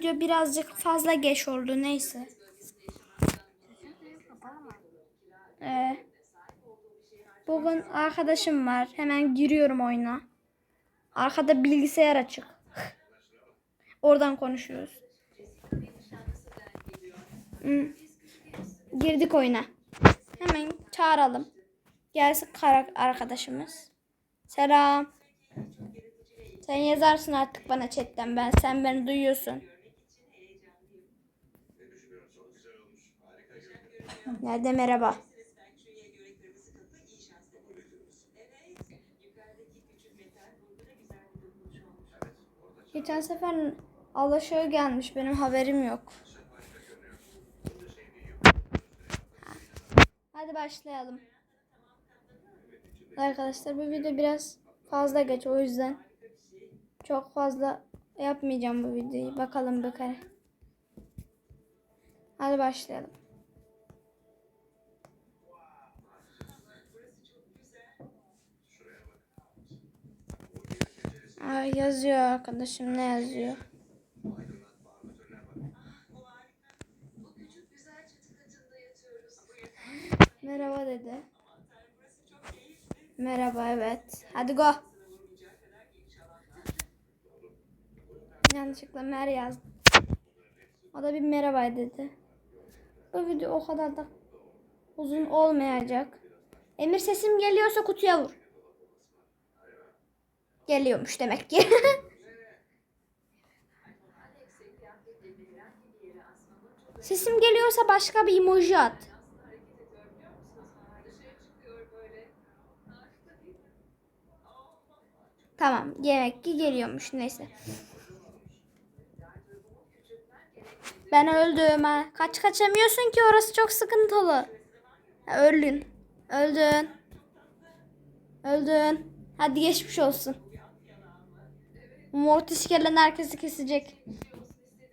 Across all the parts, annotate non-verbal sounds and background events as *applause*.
Video birazcık fazla geç oldu neyse. Ee, bugün arkadaşım var. Hemen giriyorum oyuna. Arkada bilgisayar açık. Oradan konuşuyoruz. Hmm. Girdik oyuna. Hemen çağıralım. Gelsin arkadaşımız. Selam. Sen yazarsın artık bana chatten ben. Sen beni duyuyorsun. Nerede merhaba? Geçen sefer Alaşağı gelmiş. Benim haberim yok. Hadi başlayalım. Arkadaşlar bu video biraz fazla geç o yüzden çok fazla yapmayacağım bu videoyu. Bakalım kere. Hadi başlayalım. Aa, yazıyor arkadaşım ne yazıyor? Merhaba dedi. Merhaba evet. Hadi go. Yanlışlıkla mer yazdım. O da bir merhaba dedi. Bu video o kadar da uzun olmayacak. Emir sesim geliyorsa kutuya vur. Geliyormuş demek ki. *laughs* sesim geliyorsa başka bir emoji at. Tamam. Demek ki geliyormuş. Neyse. Ben öldüm ha. Kaç kaçamıyorsun ki orası çok sıkıntılı. Ha, öldün. Öldün. Öldün. Hadi geçmiş olsun. Mortis gelen herkesi kesecek.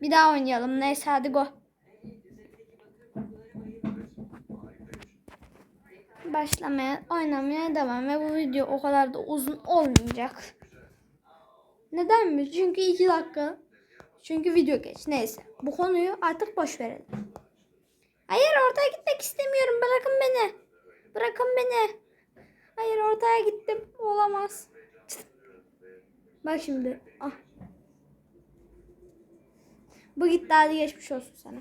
Bir daha oynayalım. Neyse hadi go. Başlamaya, oynamaya devam ve bu video o kadar da uzun olmayacak. Neden mi? Çünkü 2 dakika. Çünkü video geç. Neyse. Bu konuyu artık boş verelim. Hayır ortaya gitmek istemiyorum. Bırakın beni. Bırakın beni. Hayır ortaya gittim. Olamaz. Bak şimdi. Bu hadi geçmiş olsun sana.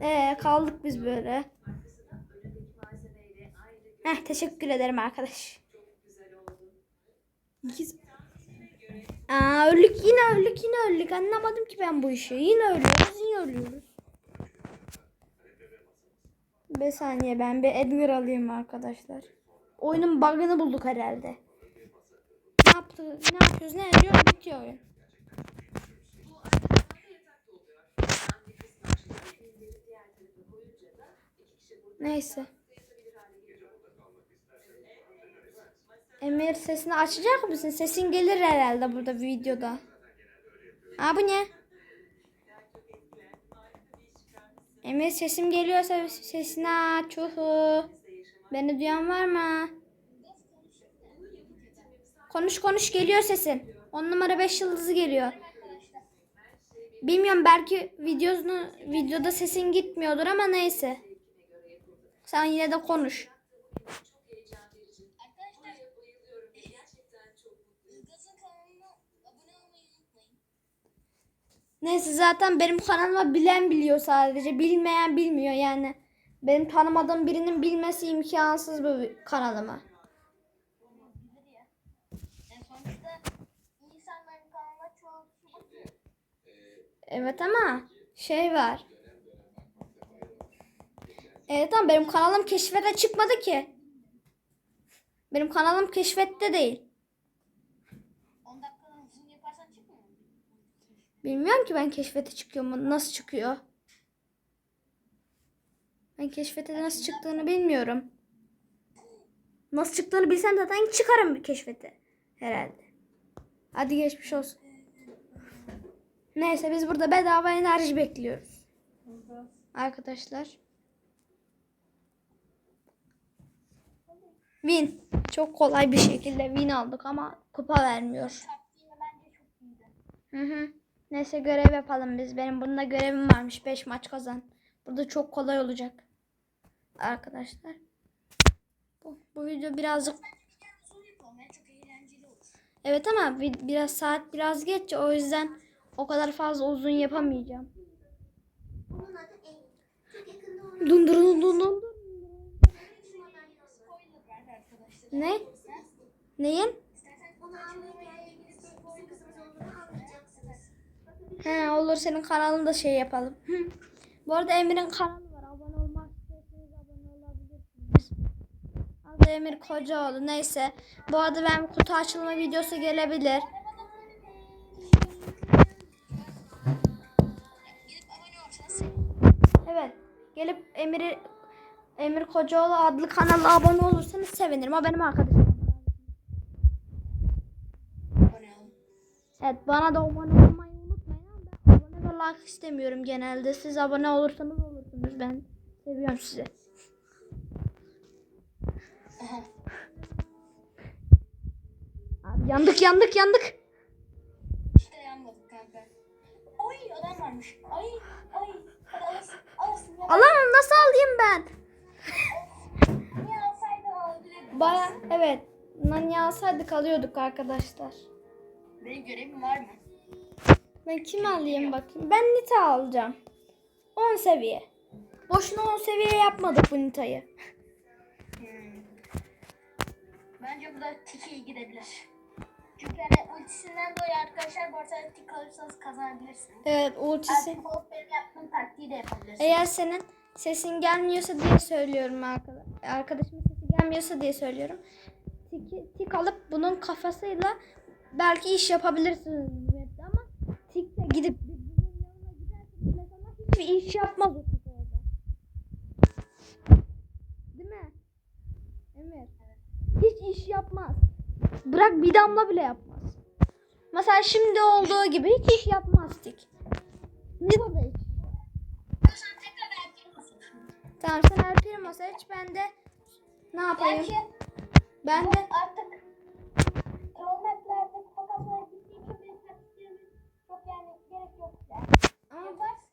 Ee, kaldık biz böyle. Heh, teşekkür ederim arkadaş. İkiz- Aa, öldük yine öldük yine öldük. Anlamadım ki ben bu işi. Yine ölüyoruz yine ölüyoruz. Bir saniye ben bir Edgar alayım arkadaşlar. Oyunun bug'ını bulduk herhalde. Ne yaptık? Ne yapıyoruz? Ne ediyoruz? Bitiyor oyun. Neyse. Emir sesini açacak mısın? Sesin gelir herhalde burada videoda. Aa bu ne? Emir sesim geliyorsa sesini aç. Uhu. Beni duyan var mı? Konuş konuş geliyor sesin. 10 numara 5 yıldızı geliyor. Bilmiyorum belki videosunu videoda sesin gitmiyordur ama neyse. Sen yine de konuş. Neyse zaten benim kanalıma bilen biliyor sadece. Bilmeyen bilmiyor yani. Benim tanımadığım birinin bilmesi imkansız bu kanalıma. Evet ama şey var. Evet ama benim kanalım keşfete çıkmadı ki. Benim kanalım keşfette değil. 10 dakikadan uzun yaparsan çıkmıyor mu? Bilmiyorum ki ben keşfete çıkıyor mu? Nasıl çıkıyor? Ben keşfete nasıl çıktığını bilmiyorum. Nasıl çıktığını bilsem zaten çıkarım bir keşfete. Herhalde. Hadi geçmiş olsun. Neyse biz burada bedava enerji bekliyoruz. Arkadaşlar. Win. Çok kolay bir şekilde win aldık ama kupa vermiyor. Hı hı. Neyse görev yapalım biz. Benim bunda görevim varmış. 5 maç kazan. Burada çok kolay olacak. Arkadaşlar. Bu, bu video birazcık. Evet ama bi- biraz saat biraz geç o yüzden o kadar fazla uzun yapamayacağım. Dun dun dun dun dun. Ne? Neyin? He olur senin kanalında şey yapalım. Hı. Bu arada Emir'in kanalı var. Abone olmak istiyorsanız abone olabilirsiniz. Adı Emir Kocaoğlu. Neyse. Bu arada ben kutu açılma videosu gelebilir. Emir'i Emir Kocaoğlu adlı kanala abone olursanız sevinirim. O benim arkadaşım. Evet bana da abone olmayı unutmayın ama ben abone ve like istemiyorum genelde. Siz abone olursanız olursunuz. Ben seviyorum sizi. Abi *laughs* yandık yandık yandık. İşte yanmadık kanka. Ay adam varmış. Ay ay. Hadi Alamam nasıl alayım ben? Baya evet. Nani alsaydık alıyorduk arkadaşlar. Benim görevim var mı? Ben kimi alayım bakayım. Ben Nita alacağım. 10 seviye. Boşuna 10 seviye yapmadık bu Nita'yı. Hmm. Bence bu da Tiki'ye gidebilir. Çünkü hani ultisinden dolayı arkadaşlar bu arada tik alırsanız kazanabilirsiniz. Evet ultisi. Artık benim yaptığım taktiği de yapabilirsiniz. Eğer senin sesin gelmiyorsa diye söylüyorum arkadaş. Arkadaşımın sesi gelmiyorsa diye söylüyorum. Tik, tik alıp bunun kafasıyla belki iş yapabilirsiniz ama tikte gidip birbirinin yanına giderseniz mesela hiçbir iş yapmaz o tik orada. Değil mi? Emir. Hiç iş yapmaz. Bırak bir damla bile yapmaz. Mesela şimdi olduğu gibi hiç iş yapmaz tik. Ne. Sen basın. Tamam sen El Primo seç ben de ne yapayım? Belki Ben de artık kilometrelerde kupa kasmaya gittiği için benim taktiklerime çok yani gerek yok. Yani yaparsın.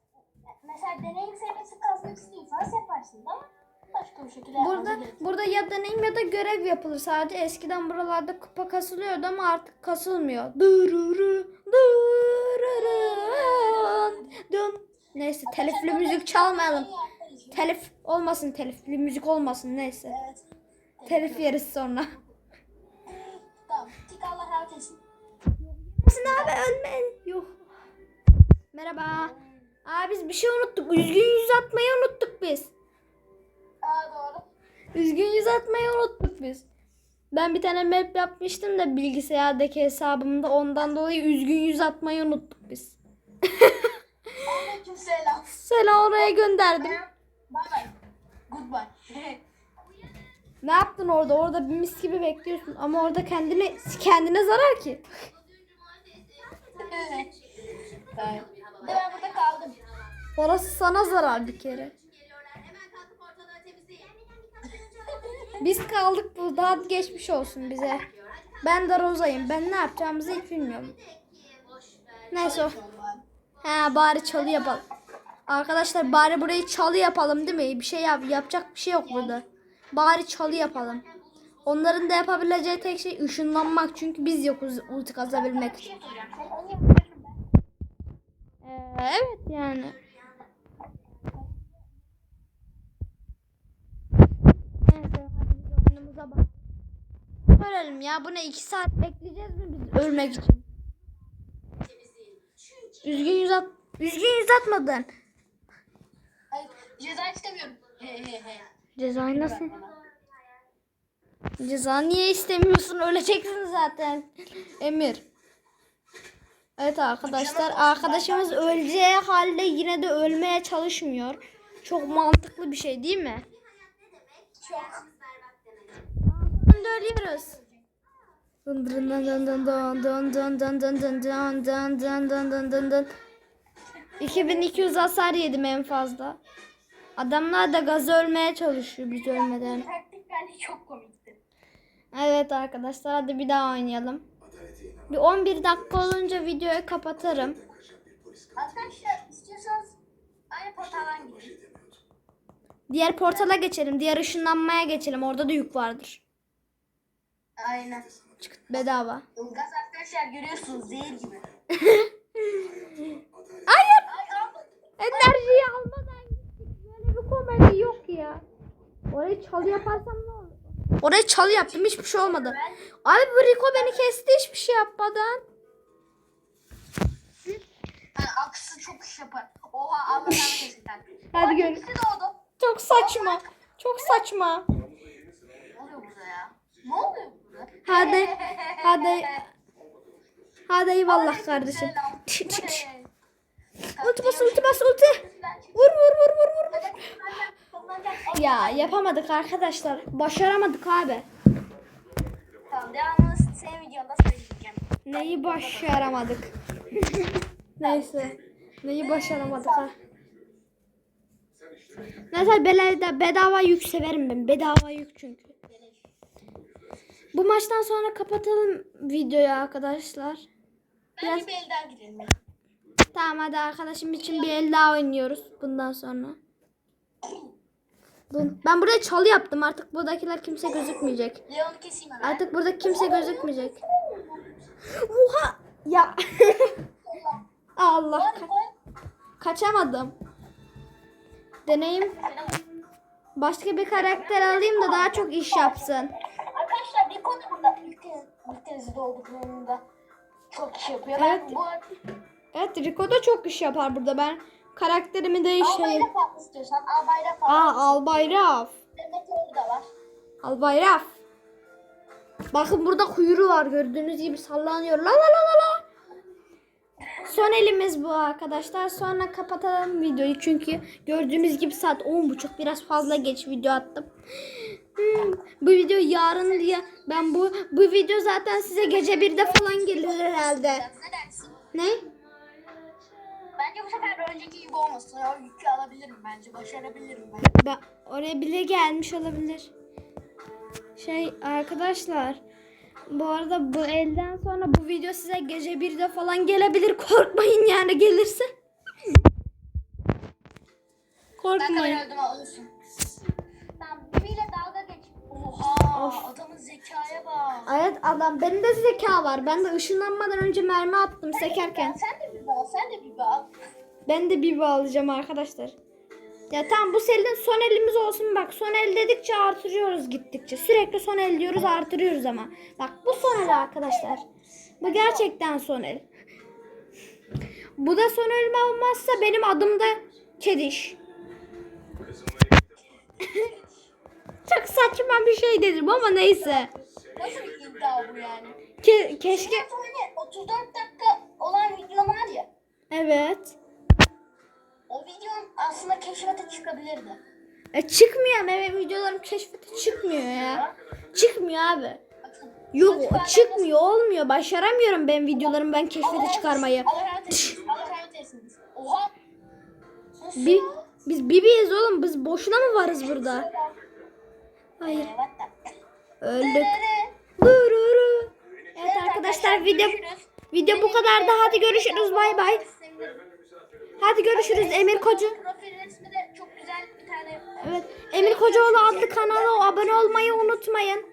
Mesela deneyim seviyesi kazmak istiyorsanız yaparsın ama başka bir şekilde burada gerekiyor. burada ya deneyim ya da görev yapılır sadece. Eskiden buralarda kupa kasılıyordu ama artık kasılmıyor. Dururu, dururun, dun. Neyse telifli müzik çalmayalım. Telif olmasın telifli müzik olmasın neyse. Evet. Telif yeriz sonra. Tamam. Tik Allah abi ölmeyin. Yok. Merhaba. Aa biz bir şey unuttuk. Üzgün yüz atmayı unuttuk biz. Aa doğru. Üzgün yüz atmayı unuttuk biz. Ben bir tane map yapmıştım da bilgisayardaki hesabımda ondan dolayı üzgün yüz atmayı unuttuk biz. Selam. Selam oraya gönderdim. Bye bye. Goodbye. Ne yaptın orada? Orada bir mis gibi bekliyorsun ama orada kendine kendine zarar ki. *laughs* ben burada kaldım. Orası sana zarar bir kere. Biz kaldık burada. Hadi geçmiş olsun bize. Ben de Roza'yım. Ben ne yapacağımızı hiç bilmiyorum. Neyse o. He bari çalı yapalım. Arkadaşlar bari burayı çalı yapalım değil mi? Bir şey yap yapacak bir şey yok burada. Bari çalı yapalım. Onların da yapabileceği tek şey ışınlanmak çünkü biz yokuz ulti kazabilmek için. Ee, evet yani. Neyse hadi biz oyunumuza bak. Ölelim ya. Bu ne? 2 saat bekleyeceğiz mi biz ölmek için? Üzgün yüz at. Üzgün yüz atmadın. Ay, ceza istemiyorum. He he he. Cezayı nasıl? Ceza niye istemiyorsun? Öleceksin zaten. Emir. Evet arkadaşlar. Arkadaşımız öleceği halde yine de ölmeye çalışmıyor. Çok mantıklı bir şey değil mi? Çok. Sonunda ölüyoruz. Dın dın dın dın dın dın dın dın dın dın dın dın dın dın dın dın dın. 2200 hasar yedim en fazla. Adamlar da gaz ölmeye çalışıyor biz ölmeden. Taktik bence çok komikti. Evet arkadaşlar hadi bir daha oynayalım. Bir 11 dakika olunca videoyu kapatırım. Arkadaşlar istiyorsanız aynı portaldan gidin. Diğer portala geçelim. Diğer ışınlanmaya geçelim. Orada da yük vardır. Aynen. Bedava. Ilgaz arkadaşlar görüyorsunuz zehir gibi. *laughs* Hayır. Enerjiyi almadan gittik. Böyle bir komedi yok ya. Orayı çalı yaparsam ne olur? Orayı çalı yaptım hiçbir şey olmadı. Abi bu Rico beni kesti hiçbir şey yapmadan. Aksı çok iş yapar. Oha Allah rahmet eylesin. Hadi gör. Çok saçma. Çok saçma. Ne oluyor burada ya? Ne oluyor? Hadi. Hadi. Hadi eyvallah kardeşim. Ulti bas ulti bas ulti. Vur vur vur vur vur. Ya yapamadık arkadaşlar. Başaramadık abi. Tamam devamını senin videonda söyleyeceğim. Neyi başaramadık? *laughs* Neyse. Neyi başaramadık ha? Neyse bedava, bedava yük severim ben. Bedava yük çünkü. Bu maçtan sonra kapatalım videoyu arkadaşlar. Biraz- Bence bir el daha girelim. Tamam hadi arkadaşım için bir el daha oynuyoruz bundan sonra. Ben buraya çalı yaptım artık buradakiler kimse gözükmeyecek. Leon'u keseyim hemen. Artık burada kimse gözükmeyecek. Oha! Ya. *laughs* Allah. Ka- kaçamadım. Deneyim. Başka bir karakter alayım da daha çok iş yapsın. Arkadaşlar Rico da burada ülkenizde olduklarında çok iş yapıyor. Evet. Ben bu Evet Rico da çok iş yapar burada. Ben karakterimi değiştireyim. Albayrak farklı istiyorsan Albayrak farklı. Aa Albayraf. Mehmet Oğlu da var. Albayraf. Bakın burada kuyruğu var gördüğünüz gibi sallanıyor. La la la la la. Son elimiz bu arkadaşlar. Sonra kapatalım videoyu çünkü gördüğünüz gibi saat 10.30 biraz fazla geç video attım. Hmm, bu video yarın diye ben bu bu video zaten size gece 1'de falan gelir herhalde. Ne dersin? Ne? Bence bu sefer önceki gibi olmasın. O yükü alabilirim bence. Başarabilirim ben. Ben oraya bile gelmiş olabilir. Şey arkadaşlar bu arada bu elden sonra bu video size gece 1'de falan gelebilir. Korkmayın yani gelirse. Ben Korkmayın. kadar öldüm. Adam benim de zeka var. Ben de ışınlanmadan önce mermi attım sekerken. Sen de bir bak, sen de bir bak. Ben de bir alacağım arkadaşlar. Ya tamam bu serinin son elimiz olsun bak. Son el dedikçe artırıyoruz gittikçe. Sürekli son el diyoruz artırıyoruz ama. Bak bu son el arkadaşlar. Bu gerçekten son el. Bu da son el olmazsa benim adım da Kediş. *laughs* Çok saçma bir şey dedim ama neyse. Nasıl bir iddia bu yani? Ke- keşke... Geçen hani 34 dakika olan video var ya. Evet. O videonun aslında keşfete çıkabilirdi. E, çıkmıyor benim videolarım keşfete çıkmıyor ya. Çıkmıyor abi. Yok çıkmıyor olmuyor. Başaramıyorum ben videolarımı ben keşfete çıkarmayı. Oha. Ya. biz bibiyiz oğlum. Biz boşuna mı varız burada? Hayır. Öldük. Dururu. Evet arkadaşlar video video bu kadar da hadi görüşürüz bay bay. Hadi görüşürüz Emir Kocu. Profil resmi de çok güzel bir tane. Evet Emir Kocaoğlu adlı kanala abone olmayı unutmayın.